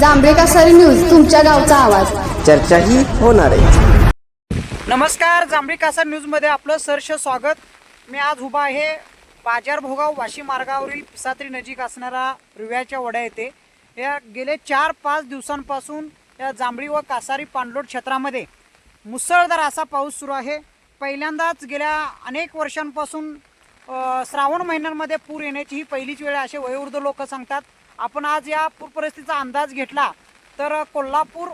जांभळे कासारी news तुमच्या गावचा आवाज. चर्चाही होणार आहे. नमस्कार जांभळी कासा न्यूजमध्ये आपलं सहर्ष स्वागत. मी आज उभा आहे बाजार भोगाव वाशी मार्गावरील पिसात्री नजीक असणारा रुव्याच्या वड्या येथे. या गेले चार पाच दिवसांपासून या जांभळी व कासारी पाणलोट क्षेत्रामध्ये मुसळधार असा पाऊस सुरू आहे. पहिल्यांदाच गेल्या अनेक वर्षांपासून अ, श्रावण महिन्यांमध्ये पूर येण्याची ही पहिलीच वेळ आहे असे वयोवृद्ध लोक सांगतात. आपण आज या पूर परिस्थितीचा अंदाज घेतला तर कोल्हापूर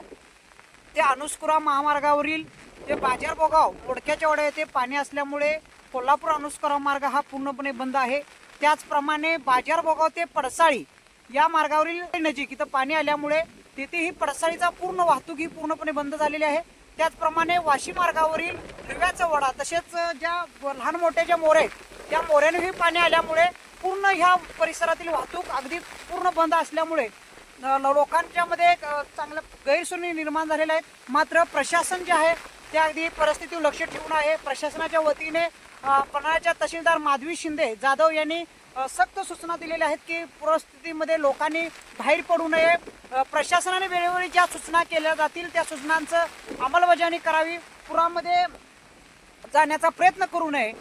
ते अनुस्कुरा महामार्गावरील जे बाजार बोगाव मोडक्याच्या वड्या येथे पाणी असल्यामुळे कोल्हापूर अनुस्कुरा मार्ग हा पूर्णपणे बंद आहे. त्याचप्रमाणे बाजारबोगाव ते पडसाळी या मार्गावरील नजीक इथं पाणी आल्यामुळे तिथे ही पडसाळीचा पूर्ण वाहतूक ही पूर्णपणे बंद झालेली आहे. त्याचप्रमाणे वाशी मार्गावरील रिव्याचा वडा तसेच ज्या लहान मोठ्या ज्या मोरे त्या मोऱ्यानेही पाणी आल्यामुळे पूर्ण ह्या परिसरातील वाहतूक अगदी पूर्ण बंद असल्यामुळे अ, ल- लोकांच्या मध्ये चांगलं गैरसोयी निर्माण झालेल्या आहेत मात्र प्रशासन जे आहे ते अगदी परिस्थितीवर लक्ष ठेवून आहे. प्रशासनाच्या वतीने पन्हाळ्याच्या तहसीलदार माधवी शिंदे जाधव यांनी सक्त सूचना दिलेल्या आहेत की परिस्थितीमध्ये लोकांनी बाहेर पडू नये. प्रशासनाने वेळोवेळी ज्या सूचना केल्या जातील त्या सूचनांचं अंमलबजावणी करावी. पुरामध्ये जाण्याचा प्रयत्न करू नये.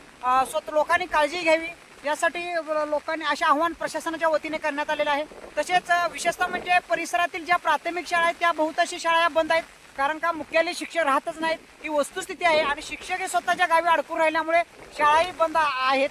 स्वतः लोकांनी काळजी घ्यावी. यासाठी लोकांनी असे आव्हान प्रशासनाच्या वतीने करण्यात आलेलं आहे. तसेच विशेषतः म्हणजे परिसरातील ज्या प्राथमिक शाळा आहेत त्या बहुतांशी शाळा या बंद आहेत. कारण का मुख्यालय शिक्षक राहतच नाहीत. ही वस्तुस्थिती आहे आणि शिक्षक हे स्वतःच्या गावी अडकून राहिल्यामुळे शाळाही बंद आहेत.